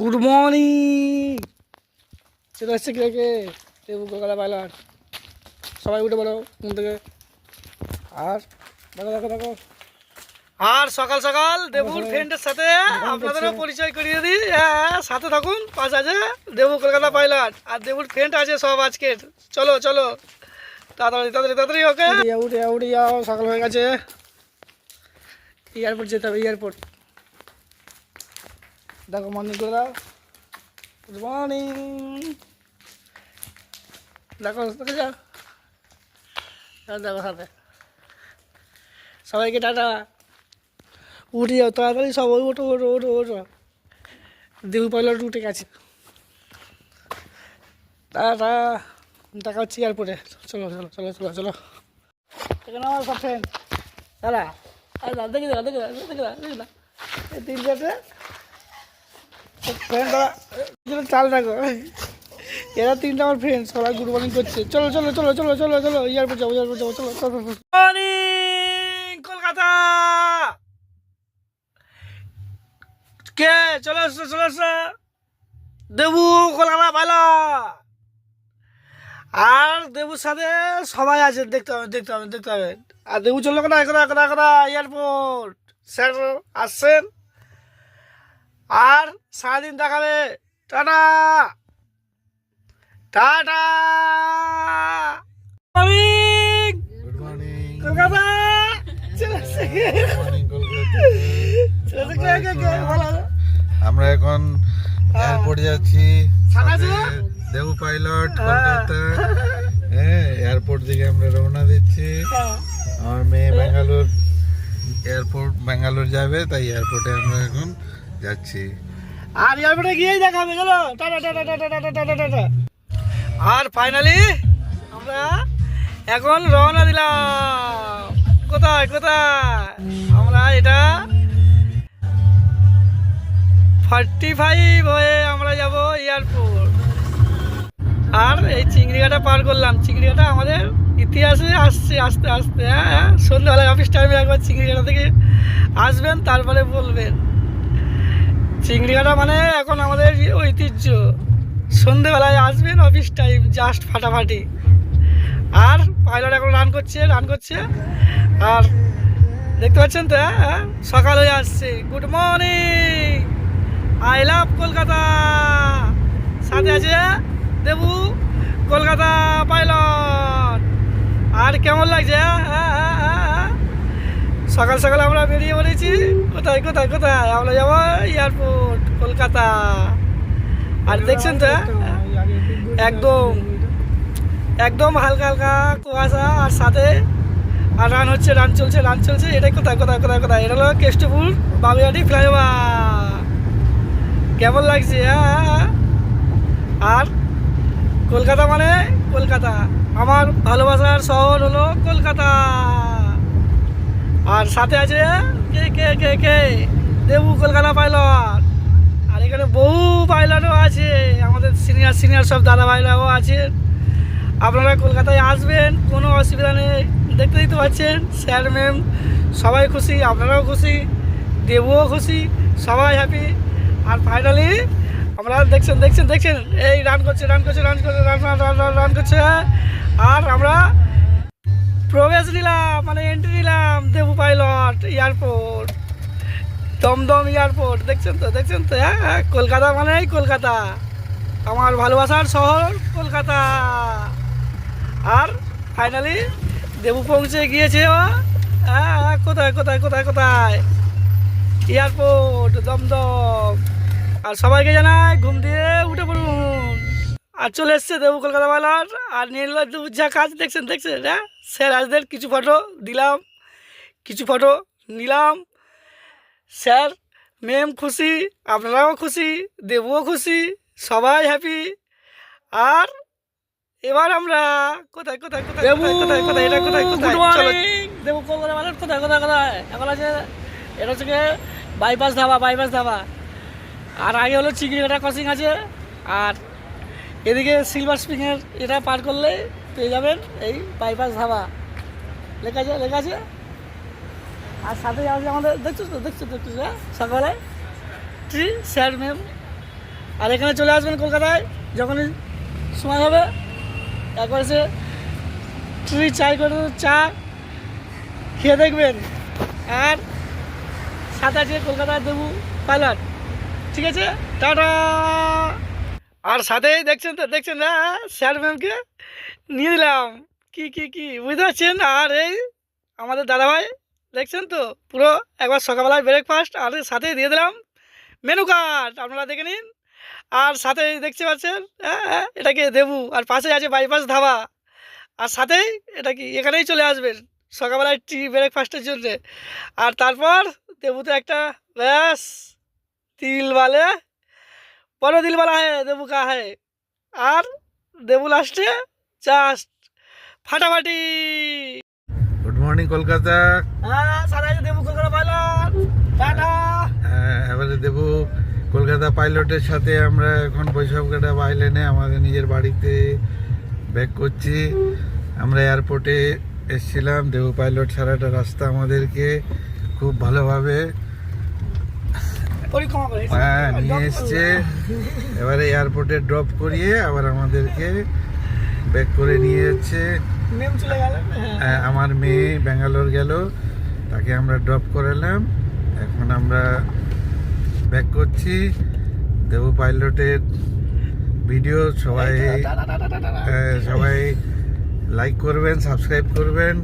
Good morning চলে আসছে Kolkata pilot সবাই উঠে বলো ঘুম থেকে। আর দেখো দেখো দেখো। আর সকাল সকাল দেবুর ফ্রেন্ডের সাথে আপনাদেরও পরিচয় করিয়ে দিই। হ্যাঁ সাথে থাকুন পাঁচ আছে দেবু কলকাতা পাইলট। আর দেবুর ফ্রেন্ড আছে সব আজকের। চলো চলো। তাড়াতাড়ি তাড়াতাড়ি তাড়াতাড়ি ওকে। উঠে উঠে যাও সকাল হয়ে গেছে। এয়ারপোর্ট যেতে হবে এয়ারপোর্ট দেখো মর্নিং করে দাও। গুড মর্নিং দেখো দেখে যাও। যাও, দেখো সাথে সবাইকে টাটা। উঠে যাও তাড়াতাড়ি সব ওই ওঠো ওঠো ওঠো ওঠো। দেবু পাইলট উঠে গেছে। টাটা। দেখা হচ্ছে এয়ারপোর্টে চলো চলো চলো চলো চলো। এখানে আমার সব ফ্রেন্ড দাদা দেখে দাদা দেখে দাদা দেখে দাদা দেখে এই তিন চারটে চাল আমার ফ্রেন্ড সবাই গুড মর্নিং করছে। চলো চলো চলো চলো চলো চলো এয়ারপোর্ট চলো চলো কলকাতা! কে? চলে চলে দেবু, কলকাতা ভালো আর দেবুর সাথে সবাই আছে, দেখতে হবে দেখতে হবে দেখতে হবে আর দেবু চলল কোথায়? কোথায় কোথায় কোথায়? এয়ারপোর্ট স্যার আসছেন? আর সারাদিন দেখাবে। টাটা। টাটা। কলকাতা আমরা এখন এয়ারপোর্ট যাচ্ছি? দেবু পাইলট কলকাতা। হ্যাঁ এয়ারপোর্ট থেকে আমরা রওনা দিচ্ছি। আমার মেয়ে ব্যাঙ্গালোর এয়ারপোর্ট ব্যাঙ্গালোর যাবে তাই এয়ারপোর্টে আমরা এখন যাচ্ছি আর এয়ারপোর্টে গিয়েই দেখাবে চলো আর ফাইনালি আমরা এখন রওনা দিলাম কোথায় কোথায় আমরা এটা ফর্টি ফাইভ হয়ে আমরা যাব এয়ারপোর্ট আর এই চিংড়িঘাটা পার করলাম চিংড়িঘাটা আমাদের ইতিহাসে আসছে আস্তে আস্তে হ্যাঁ হ্যাঁ সন্ধ্যাবেলায় অফিস টাইমে একবার চিংড়িঘাটা থেকে আসবেন তারপরে বলবেন চিংড়িঘাটা মানে এখন আমাদের ঐতিহ্য। সন্ধেবেলায় আসবেন অফিস টাইম জাস্ট ফাটাফাটি। আর পাইলট এখন রান করছে রান করছে। আর দেখতে পাচ্ছেন তো হ্যাঁ, হ্যাঁ সকাল হয়ে আসছে। Good morning I love Kolkata সাথে আছে দেবু কলকাতা পাইলট আর কেমন লাগছে হ্যাঁ। সকাল সকাল আমরা বেরিয়ে পড়েছি। কোথায় কোথায় কোথায়? আমরা যাব এয়ারপোর্ট কলকাতা। আর দেখছেন তো একদম একদম হালকা হালকা কুয়াশা আর সাথে আর রান হচ্ছে রান চলছে রান চলছে। এটাই কোথায় কোথায় কোথায় কোথায়? এটা হলো কেষ্টপুর বাবুয়াটি ফ্লাইওভার। কেমন লাগছে হ্যাঁ। আর কলকাতা মানে কলকাতা। আমার ভালোবাসার শহর হলো কলকাতা। আর সাথে আছে কে কে কে কে? দেবু কলকাতা পাইলট আর এখানে বহু পাইলটও আছে। আমাদের সিনিয়র সিনিয়র সব দাদা ভাইরাও আছেন আপনারা কলকাতায় আসবেন, কোনো অসুবিধা নেই। দেখতে দিতে পাচ্ছেন স্যার ম্যাম সবাই খুশি, আপনারাও খুশি, দেবুও খুশি, সবাই হ্যাপি আর ফাইনালি আমরা দেখছেন দেখছেন দেখছেন, এই রান করছে রান করছে রান করছে রান রান রান রান করছে। আর আমরা প্রবেশ নিলাম মানে এন্ট্রি নিলাম Debu pilot airport Dum Dum airport দেখছেন তো দেখছেন তো? হ্যাঁ হ্যাঁ, কলকাতা মানেই কলকাতা। আমার ভালোবাসার শহর কলকাতা। আর ফাইনালি দেবু পৌঁছে গিয়েছে ও। হ্যাঁ হ্যাঁ, কোথায় কোথায় কোথায় কোথায়? এয়ারপোর্ট দমদম। আর সবাইকে জানাই ঘুম দিয়ে উঠে পড়ুন। আর চলে এসছে দেবু কলকাতা পাইলট আর নীল দেবুর যা কাজ দেখছেন দেখছেন? হ্যাঁ? স্যার আজদের কিছু ফটো দিলাম কিছু ফটো নিলাম। স্যার ম্যাম খুশি আপনারাও খুশি দেবুও খুশি সবাই হ্যাপি আর এবার আমরা কোথায় কোথায় কোথায় কোথায় কোথায় কোথায় এটা কোথায় কোথায়? দেবু কলকাতা পাইলট কোথায় কোথায় কোথায়? এখন আছে এটা হচ্ছে বাইপাস ধাবা বাইপাস ধাবা। আর আগে হলো চিংড়িঘাটা ক্রসিং আছে আর এদিকে সিলভার স্প্রিংয়ের এটা পার করলে পেয়ে যাবেন এই বাইপাস ধাবা। লেখা আছে লেখা আছে? আর সাথে আছে আমাদের, দেখছ তো, দেখছ দেখছ হ্যাঁ? সকালে ট্রি স্যার ম্যাম আর এখানে চলে আসবেন কলকাতায়, যখনই সময় হবে, একবার সে ট্রি চাই করে চা খেয়ে দেখবেন। আর সাথে আছে কলকাতায় দেবু পাইলট ঠিক আছে? টাটা! আর সাথেই দেখছেন তো, দেখছেন না? স্যার ম্যামকে নিয়ে দিলাম কি কি কি? বুঝতে পারছেন? আর এই আমাদের দাদাভাই, দেখছেন তো? পুরো একবার সকালবেলায় ব্রেকফাস্ট আর সাথেই দিয়ে দিলাম মেনু কার্ড আপনারা দেখে নিন। আর সাথেই দেখতে পাচ্ছেন হ্যাঁ হ্যাঁ এটাকে দেবু? আর পাশে আছে বাইপাস ধাবা। আর সাথেই এটা কি? এখানেই চলে আসবেন সকালবেলায় টি ব্রেকফাস্টের জন্যে। আর তারপর দেবুতে একটা ব্যাস, তিল বালে বড় দিল বালা হ্যাঁ দেবু কা হ্যাঁ আর দেবু লাস্টে জাস্ট ফাটাফাটি। গুড মর্নিং কলকাতা হ্যাঁ সারা দেবু কলকাতা পাইলট টাটা। হ্যাঁ, এবারে দেবু কলকাতা পাইলটের সাথে আমরা এখন বৈশাখঘাটা আইল্যান্ডে আমাদের নিজের বাড়িতে ব্যাক করছি। আমরা এয়ারপোর্টে এসেছিলাম। দেবু পাইলট সারাটা রাস্তা আমাদেরকে খুব ভালোভাবে হ্যাঁ, নিয়ে এসছে। এবারে এয়ারপোর্টে ড্রপ করিয়ে আবার আমাদেরকে ব্যাক করে নিয়ে যাচ্ছে। হ্যাঁ আমার মেয়ে ব্যাঙ্গালোর গেল। তাকে আমরা ড্রপ করালাম। এখন আমরা ব্যাক করছি। দেবু পাইলটের ভিডিও সবাই হ্যাঁ, সবাই লাইক করবেন সাবস্ক্রাইব করবেন।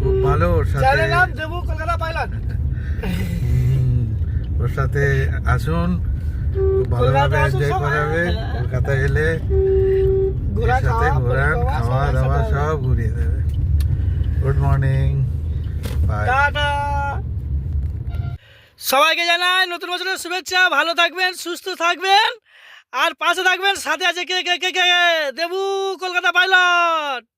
খুব ভালো ওর সাথে নাম দেবু কলকাতা পাইলট। ওর সাথে আসুন ভালোভাবে কলকাতা এনজয়। করাবে। কলকাতা এলে ঘোরা সাথে ঘোরান খাওয়া দাওয়া সব ঘুরিয়ে দেবে। গুড মর্নিং বাই সবাইকে জানাই নতুন বছরের শুভেচ্ছা। ভালো থাকবেন সুস্থ থাকবেন। আর পাশে থাকবেন সাথে আছে কে কে কে কে দেবু